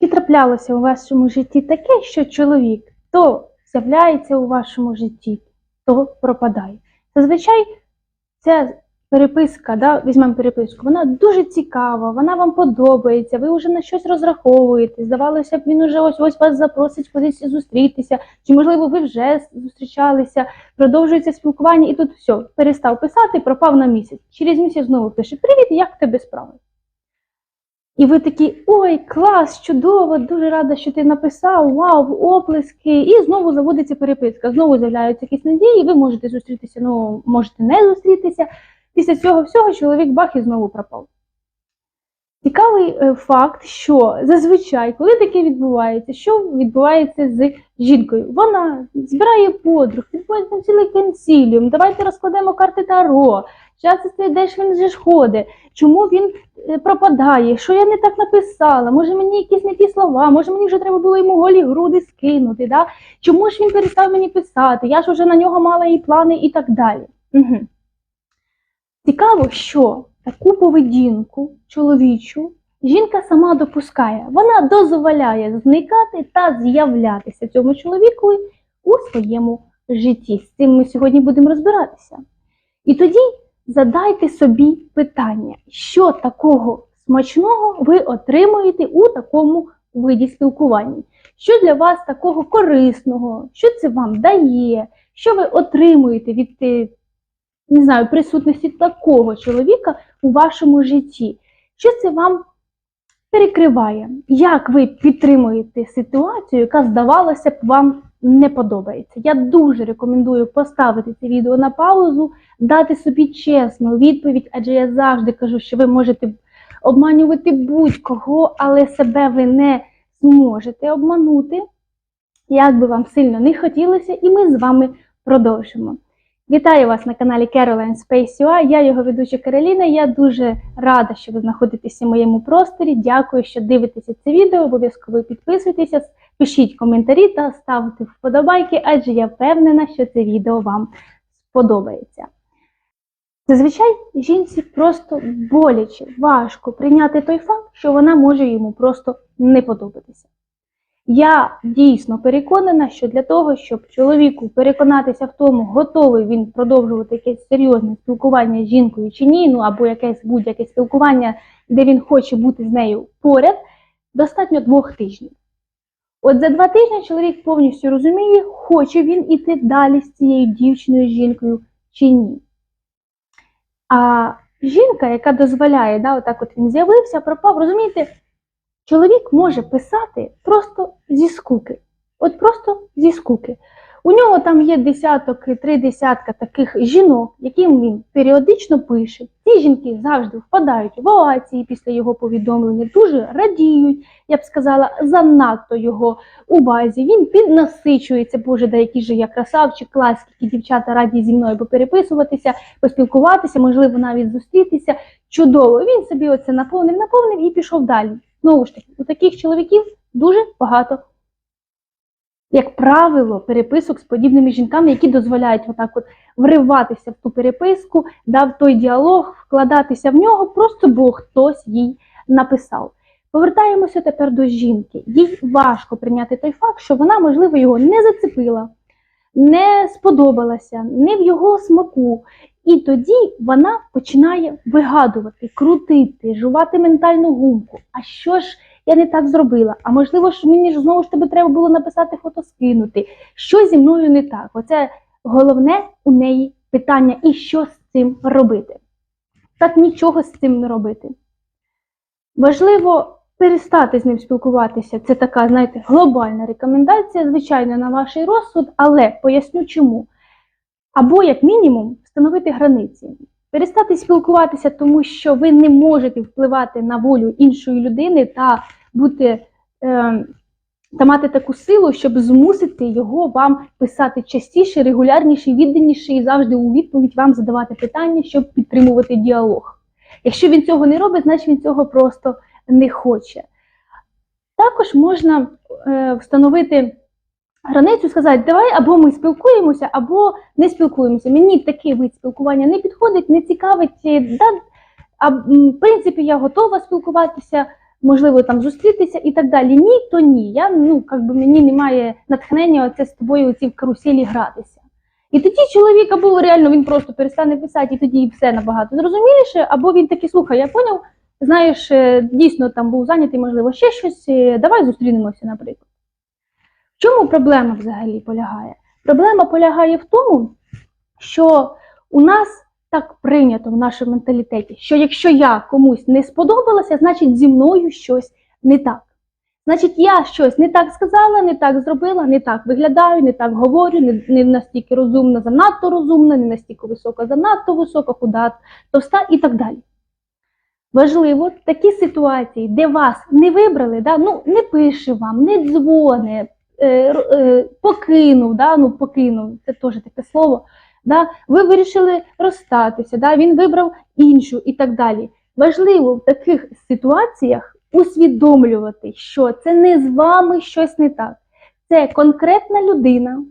Чи траплялося у вашому житті таке, що чоловік то з'являється у вашому житті, то пропадає? Зазвичай ця переписка, да, візьмемо переписку, вона дуже цікава, вона вам подобається, ви вже на щось розраховуєте. Здавалося б, він уже ось ось вас запросить кудись зустрітися, чи можливо ви вже зустрічалися, продовжується спілкування, і тут все, перестав писати, пропав на місяць. Через місяць знову пише: Привіт, як тебе справи? І ви такі, ой, клас, чудово, дуже рада, що ти написав, вау, оплески. І знову заводиться переписка. Знову з'являються якісь надії, ви можете зустрітися, ну можете не зустрітися. Після цього всього чоловік бах і знову пропав. Цікавий е, факт, що зазвичай, коли таке відбувається, що відбувається з жінкою? Вона збирає подруг, відбувається цілий консіліум, давайте розкладемо карти Таро. Це де ж він же ж чому він е, пропадає, що я не так написала, може мені якісь не ті слова, може мені вже треба було йому голі груди скинути, да? чому ж він перестав мені писати, я ж вже на нього мала і плани і так далі. Угу. Цікаво, що таку поведінку чоловічу жінка сама допускає. Вона дозволяє зникати та з'являтися цьому чоловіку у своєму житті. З цим ми сьогодні будемо розбиратися. І тоді задайте собі питання, що такого смачного ви отримуєте у такому виді спілкування. Що для вас такого корисного, що це вам дає, що ви отримуєте від е, не знаю, присутності такого чоловіка у вашому житті. Що це вам перекриває? Як ви підтримуєте ситуацію, яка, здавалося б, вам не подобається? Я дуже рекомендую поставити це відео на паузу, дати собі чесну відповідь, адже я завжди кажу, що ви можете обманювати будь-кого, але себе ви не зможете обманути, як би вам сильно не хотілося, і ми з вами продовжимо. Вітаю вас на каналі Caroline Space UA. Я його ведуча Кароліна. Я дуже рада, що ви знаходитеся в моєму просторі. Дякую, що дивитеся це відео. Обов'язково підписуйтеся, пишіть коментарі та ставте вподобайки, адже я впевнена, що це відео вам сподобається. Зазвичай жінці просто боляче, важко прийняти той факт, що вона може йому просто не подобатися. Я дійсно переконана, що для того, щоб чоловіку переконатися в тому, готовий він продовжувати якесь серйозне спілкування з жінкою чи ні, ну або якесь будь-яке спілкування, де він хоче бути з нею поряд, достатньо двох тижнів. От за два тижні чоловік повністю розуміє, хоче він іти далі з цією дівчиною, жінкою чи ні. А жінка, яка дозволяє, да, отак от він з'явився, пропав, розумієте, чоловік може писати просто зі скуки. От просто зі скуки. У нього там є десяток, три десятка таких жінок, яким він періодично пише. Ці жінки завжди впадають в овації після його повідомлення, дуже радіють, я б сказала, занадто його увазі. Він піднасичується, боже, да який же я красавчик, клас, скільки дівчата раді зі мною попереписуватися, поспілкуватися, можливо, навіть зустрітися. Чудово. Він собі оце наповнив, наповнив і пішов далі. Знову ж таки, у таких чоловіків дуже багато як правило, переписок з подібними жінками, які дозволяють отак от вриватися в ту переписку, да, в той діалог, вкладатися в нього, просто бо хтось їй написав. Повертаємося тепер до жінки. Їй важко прийняти той факт, що вона, можливо, його не зацепила, не сподобалася, не в його смаку. І тоді вона починає вигадувати, крутити, жувати ментальну гумку. А що ж я не так зробила? А можливо, ж мені ж знову ж тебе треба було написати фото скинути. Що зі мною не так? Оце головне у неї питання, і що з цим робити? Так нічого з цим не робити. Важливо перестати з ним спілкуватися. Це така, знаєте, глобальна рекомендація, звичайно, на ваш розсуд, але поясню чому. Або, як мінімум, встановити границі. Перестати спілкуватися, тому що ви не можете впливати на волю іншої людини та бути е, та мати таку силу, щоб змусити його вам писати частіше, регулярніше, відданіше і завжди у відповідь вам задавати питання, щоб підтримувати діалог. Якщо він цього не робить, значить він цього просто не хоче. Також можна е, встановити границю, сказати, давай або ми спілкуємося, або не спілкуємося. Мені такий вид спілкування не підходить, не цікавить. Да, а, в принципі, я готова спілкуватися можливо, там зустрітися і так далі. Ні, то ні. Я ну как би мені немає натхнення оце з тобою ці в каруселі гратися. І тоді чоловік або реально він просто перестане писати, і тоді все набагато зрозуміліше, або він такий слухай, я поняв, знаєш, е, дійсно там був зайнятий, можливо, ще щось. е, Давай зустрінемося, наприклад. В чому проблема взагалі полягає? Проблема полягає в тому, що у нас так прийнято в нашому менталітеті, що якщо я комусь не сподобалася, значить зі мною щось не так. Значить, я щось не так сказала, не так зробила, не так виглядаю, не так говорю, не, не настільки розумна, занадто розумна, не настільки висока, занадто висока, худа, товста і так далі. Важливо такі ситуації, де вас не вибрали, да, ну не пише вам, не дзвоне, е, е, покинув, да, ну покинув, це теж таке слово. Да, ви вирішили розстатися, да, він вибрав іншу і так далі. Важливо в таких ситуаціях усвідомлювати, що це не з вами щось не так. Це конкретна людина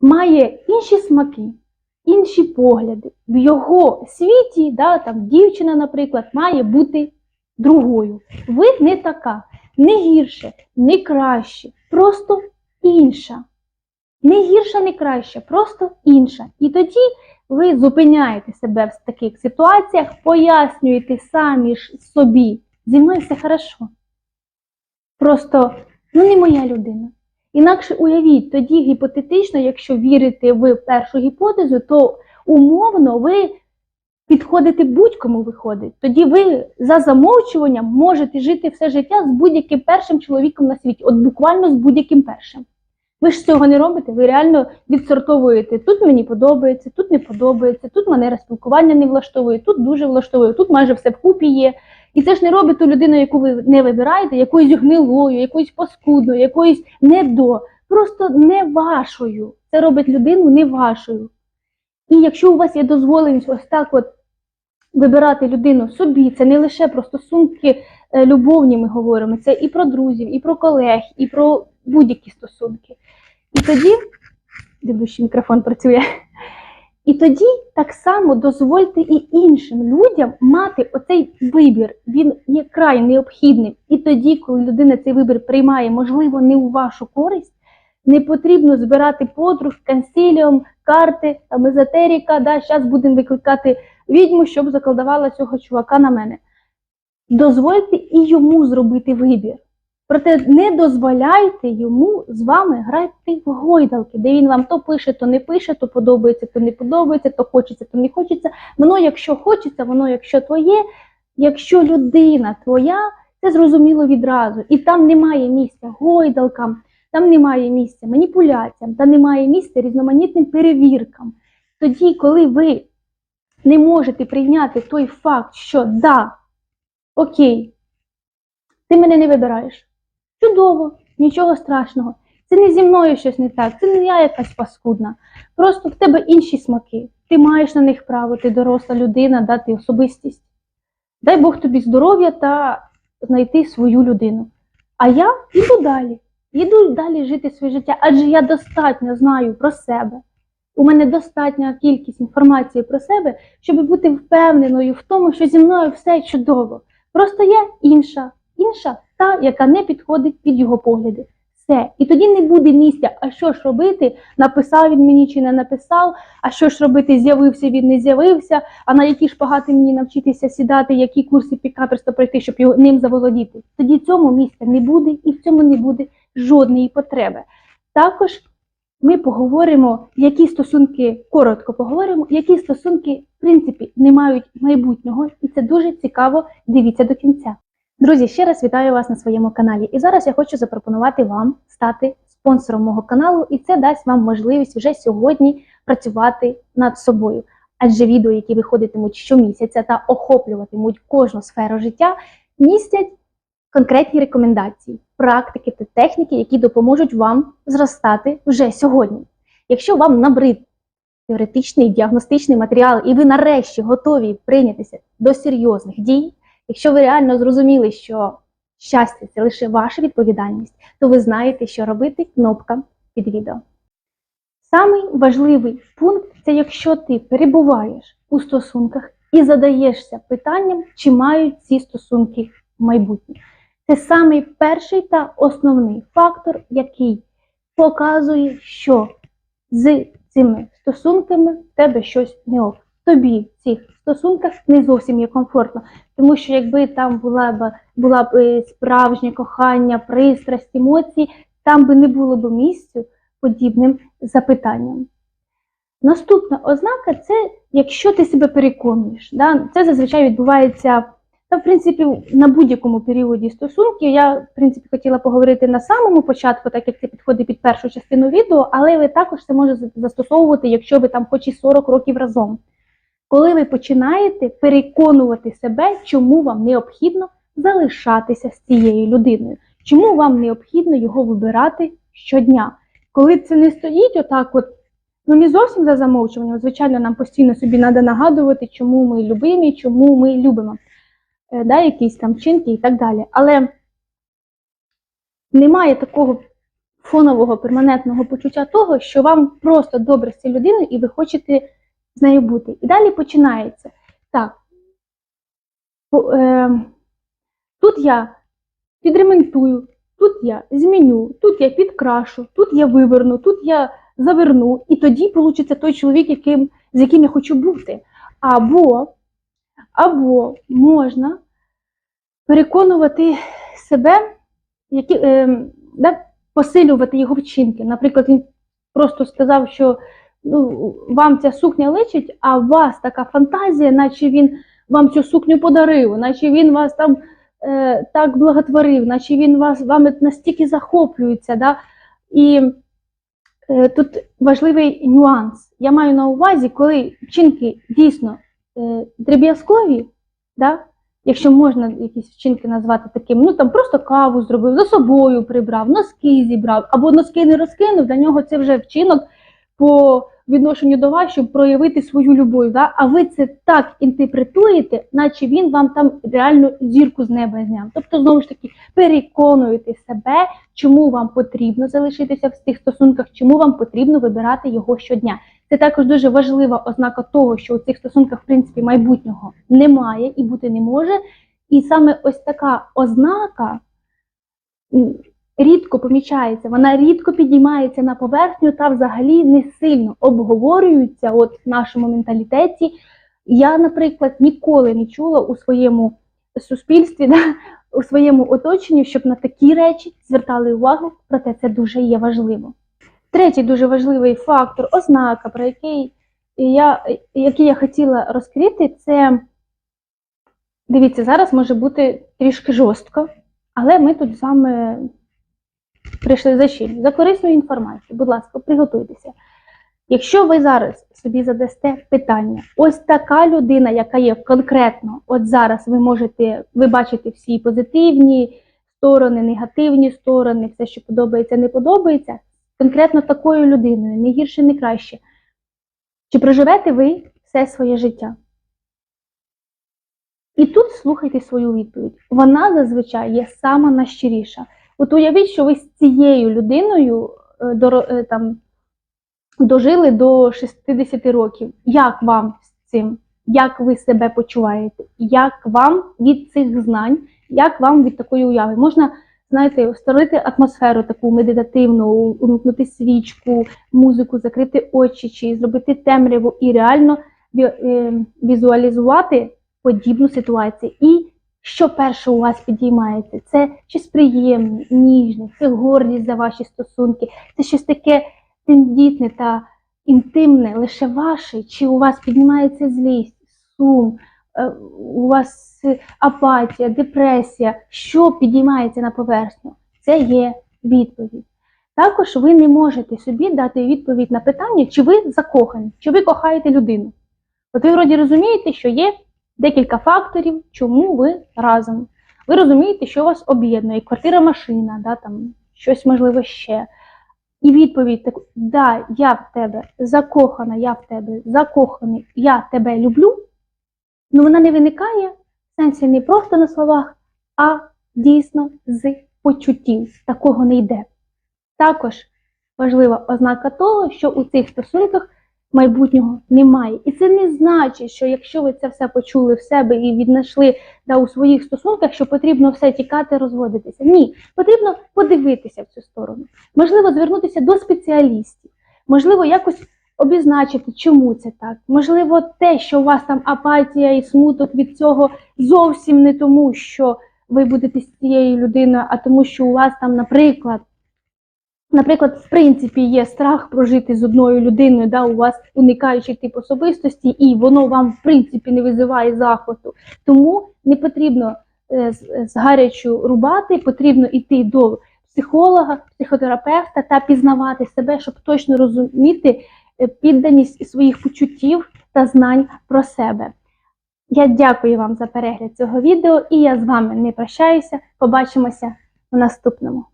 має інші смаки, інші погляди. В його світі, да, там, дівчина, наприклад, має бути другою. Ви не така, не гірше, не краще, просто інша. Не гірша, не краща, просто інша. І тоді ви зупиняєте себе в таких ситуаціях, пояснюєте самі ж собі, зі мною все хорошо. Просто ну не моя людина. Інакше уявіть, тоді гіпотетично, якщо вірите в першу гіпотезу, то умовно ви підходите будь-кому виходить. Тоді ви за замовчуванням можете жити все життя з будь-яким першим чоловіком на світі, от буквально з будь-яким першим. Ви ж цього не робите, ви реально відсортовуєте. Тут мені подобається, тут не подобається, тут манера спілкування не влаштовує, тут дуже влаштовує, тут майже все вкупі є. І це ж не робить ту людину, яку ви не вибираєте, якоюсь гнилою, якоюсь паскудною, якоюсь недо, просто не вашою. Це робить людину не вашою. І якщо у вас є дозволеність ось так от вибирати людину собі, це не лише про стосунки е, любовні, ми говоримо, це і про друзів, і про колег, і про будь-які стосунки. І тоді, дивлюсь, що мікрофон працює. І тоді так само дозвольте і іншим людям мати оцей вибір. Він є край необхідним. І тоді, коли людина цей вибір приймає, можливо, не у вашу користь, не потрібно збирати подруг, консиліум, карти, там, езотеріка, да, зараз будемо викликати відьму, щоб закладувала цього чувака на мене. Дозвольте і йому зробити вибір. Проте не дозволяйте йому з вами грати в гойдалки, де він вам то пише, то не пише, то подобається, то не подобається, то хочеться, то не хочеться. Воно, якщо хочеться, воно, якщо твоє, якщо людина твоя, це зрозуміло відразу. І там немає місця гойдалкам, там немає місця маніпуляціям, там немає місця різноманітним перевіркам. Тоді, коли ви не можете прийняти той факт, що да, окей, ти мене не вибираєш. Чудово, нічого страшного. Це не зі мною щось не так, це не я якась паскудна. Просто в тебе інші смаки. Ти маєш на них право, ти доросла людина, да, ти особистість. Дай Бог тобі здоров'я та знайти свою людину. А я йду далі. Йду далі жити своє життя, адже я достатньо знаю про себе. У мене достатня кількість інформації про себе, щоб бути впевненою в тому, що зі мною все чудово. Просто я інша, інша та, яка не підходить під його погляди. Все. І тоді не буде місця, а що ж робити, написав він мені чи не написав, а що ж робити, з'явився він, не з'явився, а на які шпагати мені навчитися сідати, які курси пікаперства пройти, щоб його ним заволодіти. Тоді цьому місця не буде і в цьому не буде жодної потреби. Також ми поговоримо, які стосунки, коротко поговоримо, які стосунки, в принципі, не мають майбутнього, і це дуже цікаво. Дивіться до кінця. Друзі, ще раз вітаю вас на своєму каналі. І зараз я хочу запропонувати вам стати спонсором мого каналу, і це дасть вам можливість вже сьогодні працювати над собою. Адже відео, які виходитимуть щомісяця та охоплюватимуть кожну сферу життя, містять конкретні рекомендації, практики та техніки, які допоможуть вам зростати вже сьогодні. Якщо вам набрид теоретичний діагностичний матеріал, і ви нарешті готові прийнятися до серйозних дій, якщо ви реально зрозуміли, що щастя це лише ваша відповідальність, то ви знаєте, що робити кнопка під відео. Самий важливий пункт це якщо ти перебуваєш у стосунках і задаєшся питанням, чи мають ці стосунки майбутнє. Це самий перший та основний фактор, який показує, що з цими стосунками в тебе щось не ок. Тобі в цих стосунках не зовсім є комфортно. Тому що якби там була б була б е, справжнє кохання, пристрасть, емоції, там би не було б місцю подібним запитанням. Наступна ознака це якщо ти себе переконуєш. Да? Це зазвичай відбувається та, в принципі, на будь-якому періоді стосунків. Я, в принципі, хотіла поговорити на самому початку, так як це підходить під першу частину відео, але ви також це можете застосовувати, якщо ви там хоч і 40 років разом. Коли ви починаєте переконувати себе, чому вам необхідно залишатися з цією людиною, чому вам необхідно його вибирати щодня. Коли це не стоїть отак, от, ну не зовсім за замовчуванням, звичайно, нам постійно собі треба нагадувати, чому ми любимі, чому ми любимо, е, да, якісь там вчинки і так далі. Але немає такого фонового перманентного почуття того, що вам просто добре з цією людиною і ви хочете з нею бути. І далі починається. Так, е, тут я підремонтую, тут я зміню, тут я підкрашу, тут я виверну, тут я заверну, і тоді вийде той чоловік, яким, з яким я хочу бути. Або, або можна переконувати себе, які, е, да, посилювати його вчинки. Наприклад, він просто сказав, що ну, вам ця сукня личить, а у вас така фантазія, наче він вам цю сукню подарив, наче він вас там е, так благотворив, наче він вас вами настільки захоплюється. Да? І е, тут важливий нюанс. Я маю на увазі, коли вчинки дійсно е, дріб'язкові, да? якщо можна якісь вчинки назвати такими, ну там просто каву зробив, за собою прибрав, носки зібрав, або носки не розкинув, для нього це вже вчинок по відношенню до вас, щоб проявити свою любов. Да? А ви це так інтерпретуєте, наче він вам там реально зірку з неба зняв. Тобто, знову ж таки, переконуєте себе, чому вам потрібно залишитися в цих стосунках, чому вам потрібно вибирати його щодня. Це також дуже важлива ознака того, що у цих стосунках, в принципі, майбутнього немає і бути не може. І саме ось така ознака рідко помічається, вона рідко підіймається на поверхню та взагалі не сильно обговорюється от в нашому менталітеті. Я, наприклад, ніколи не чула у своєму суспільстві, да, у своєму оточенні, щоб на такі речі звертали увагу, проте це дуже є важливо. Третій дуже важливий фактор, ознака, про який я, який я хотіла розкрити, це дивіться, зараз може бути трішки жорстко, але ми тут вами прийшли за чим? За корисною інформацією. Будь ласка, приготуйтеся. Якщо ви зараз собі задасте питання, ось така людина, яка є конкретно, от зараз ви можете, ви бачите всі позитивні сторони, негативні сторони, все, що подобається, не подобається, конкретно такою людиною, не гірше, не краще. Чи проживете ви все своє життя? І тут слухайте свою відповідь. Вона зазвичай є сама найщиріша. От уявіть, що ви з цією людиною е, е, там, дожили до 60 років. Як вам з цим? Як ви себе почуваєте? Як вам від цих знань, як вам від такої уяви? Можна, знаєте, створити атмосферу таку медитативну, увімкнути свічку, музику, закрити очі, чи зробити темряву і реально е, візуалізувати подібну ситуацію. І що перше у вас підіймається? Це щось приємне, ніжне, це гордість за ваші стосунки, це щось таке тендітне та інтимне, лише ваше, чи у вас піднімається злість, сум, е, у вас е, апатія, депресія, що підіймається на поверхню? Це є відповідь. Також ви не можете собі дати відповідь на питання, чи ви закохані, чи ви кохаєте людину. От ви вроді розумієте, що є декілька факторів, чому ви разом. Ви розумієте, що вас об'єднує, квартира, машина, да, там, щось можливо ще. І відповідь таку, да, я в тебе закохана, я в тебе закоханий, я тебе люблю. Ну вона не виникає сенсі не просто на словах, а дійсно з почуттів. Такого не йде. Також важлива ознака того, що у цих стосунках майбутнього немає. І це не значить, що якщо ви це все почули в себе і віднайшли да, у своїх стосунках, що потрібно все тікати, розводитися. Ні, потрібно подивитися в цю сторону. Можливо, звернутися до спеціалістів, можливо, якось обізначити, чому це так. Можливо, те, що у вас там апатія і смуток від цього зовсім не тому, що ви будете з цією людиною, а тому, що у вас там, наприклад, Наприклад, в принципі, є страх прожити з одною людиною, да, у вас уникаючий тип особистості, і воно вам, в принципі, не визиває захвату. Тому не потрібно е, з, з гарячу рубати, потрібно йти до психолога, психотерапевта та пізнавати себе, щоб точно розуміти е, підданість своїх почуттів та знань про себе. Я дякую вам за перегляд цього відео і я з вами не прощаюся. Побачимося в наступному.